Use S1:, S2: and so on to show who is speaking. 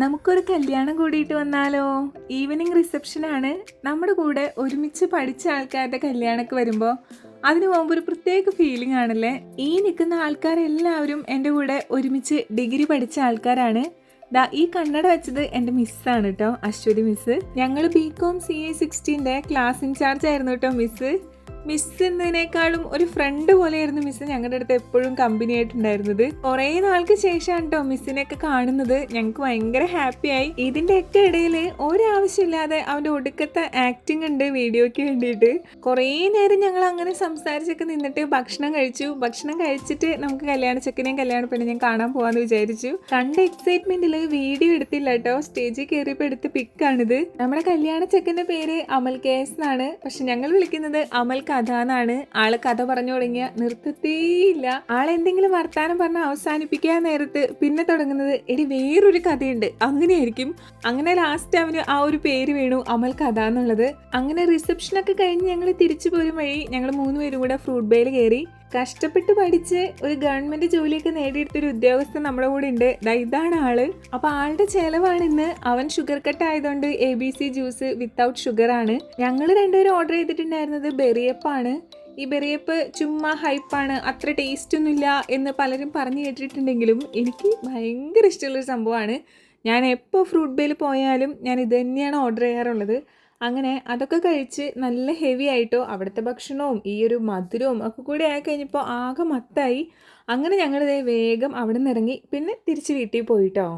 S1: നമുക്കൊരു കല്യാണം കൂടിയിട്ട് വന്നാലോ? ഈവനിങ് റിസപ്ഷൻ ആണ്. നമ്മുടെ കൂടെ ഒരുമിച്ച് പഠിച്ച ആൾക്കാരുടെ കല്യാണമൊക്കെ വരുമ്പോൾ അതിനു മുമ്പ് ഒരു പ്രത്യേക ഫീലിംഗ് ആണല്ലേ? ഈ നിൽക്കുന്ന ആൾക്കാരെല്ലാവരും എന്റെ കൂടെ ഒരുമിച്ച് ഡിഗ്രി പഠിച്ച ആൾക്കാരാണ്. ദാ ഈ കണ്ണട വെച്ചത് എന്റെ മിസ്സാണ് കേട്ടോ അശ്വതി മിസ്സ് ഞങ്ങൾ ബി കോം സി എ സിക്സ്റ്റീന്റെ ക്ലാസ് ഇൻചാർജ് ആയിരുന്നു കേട്ടോ മിസ്സ് മിസ് എന്നതിനേക്കാളും ഒരു ഫ്രണ്ട് പോലെയായിരുന്നു മിസ് ഞങ്ങളുടെ അടുത്ത് എപ്പോഴും കമ്പനി ആയിട്ടുണ്ടായിരുന്നത്. കുറേ നാൾക്ക് ശേഷമാണ് കേട്ടോ മിസ്സിനെയൊക്കെ കാണുന്നത്. ഞങ്ങൾക്ക് ഭയങ്കര ഹാപ്പിയായി ഇതിന്റെയൊക്കെ ഇടയിൽ ഒരാവശ്യമില്ലാതെ അവന്റെ ഒടുക്കത്തെ ആക്ടിങ് ഉണ്ട് വീഡിയോയ്ക്ക് വേണ്ടിയിട്ട്. കുറേ നേരം ഞങ്ങൾ അങ്ങനെ സംസാരിച്ചൊക്കെ നിന്നിട്ട് ഭക്ഷണം കഴിച്ചു. ഭക്ഷണം കഴിച്ചിട്ട് നമുക്ക് കല്യാണ ചെക്കനെയും കല്യാണ പെണ്ണിനെയും കാണാൻ പോകാമെന്ന് വിചാരിച്ചു. കണ്ട എക്സൈറ്റ്മെന്റിൽ വീഡിയോ എടുത്തില്ല കേട്ടോ സ്റ്റേജിൽ കയറിയപ്പോൾ എടുത്ത പിക്കാണിത് നമ്മുടെ കല്യാണ ചെക്കന്റെ പേര് അമൽ കേസ് എന്നാണ്. പക്ഷെ ഞങ്ങൾ വിളിക്കുന്നത് അമൽ കഥ എന്നാണ്. ആൾ കഥ പറഞ്ഞു തുടങ്ങിയ നിർത്തത്തേയില്ല. ആളെന്തെങ്കിലും വർത്താനം പറഞ്ഞ് അവസാനിപ്പിക്കാൻ നേരത്ത് പിന്നെ തുടങ്ങുന്നത് എടി വേറൊരു കഥയുണ്ട്. അങ്ങനെയായിരിക്കും. അങ്ങനെ ലാസ്റ്റ് അവന് ആ ഒരു പേര് വീണു അമൽ കഥ എന്നുള്ളത്. അങ്ങനെ റിസപ്ഷനൊക്കെ കഴിഞ്ഞ് ഞങ്ങൾ തിരിച്ചു പോരും വഴി ഞങ്ങൾ മൂന്നുപേരും കൂടെ ഫ്രൂട്ട് ബേയിൽ കയറി. കഷ്ടപ്പെട്ട് പഠിച്ച് ഒരു ഗവൺമെന്റ് ജോലിയൊക്കെ നേടിയെടുത്തൊരു ഉദ്യോഗസ്ഥൻ നമ്മുടെ കൂടെ ഉണ്ട്. ഇതാണ് ആൾ. അപ്പൊ ആളുടെ ചെലവാണ് ഇന്ന്. അവൻ ഷുഗർ കട്ട് ആയതുകൊണ്ട് A B C juice without sugar ആണ്. ഞങ്ങൾ രണ്ടുപേരും ഓർഡർ ചെയ്തിട്ടുണ്ടായിരുന്നത് ബെറിയപ്പാണ് ഈ ബെറിയപ്പ് ചുമ്മാ ഹൈപ്പാണ് അത്ര ടേസ്റ്റ് ഒന്നുമില്ല എന്ന് പലരും പറഞ്ഞു കേട്ടിട്ടുണ്ടെങ്കിലും എനിക്ക് ഭയങ്കര ഇഷ്ടമുള്ളൊരു സംഭവമാണ്. ഞാൻ എപ്പോൾ ഫ്രൂട്ട് ബേയിൽ പോയാലും ഞാൻ ഇത് തന്നെയാണ് ഓർഡർ ചെയ്യാറുള്ളത്. അങ്ങനെ അതൊക്കെ കഴിച്ച് നല്ല ഹെവി ആയിട്ടോ അവിടുത്തെ ഭക്ഷണവും ഈ ഒരു മധുരവും ഒക്കെ കൂടി ആയി കഴിഞ്ഞപ്പോൾ ആകെ മത്തായി. അങ്ങനെ ഞങ്ങളിതേ വേഗം അവിടെ നിന്ന് ഇറങ്ങി പിന്നെ തിരിച്ച് വീട്ടിൽ പോയിട്ടോ.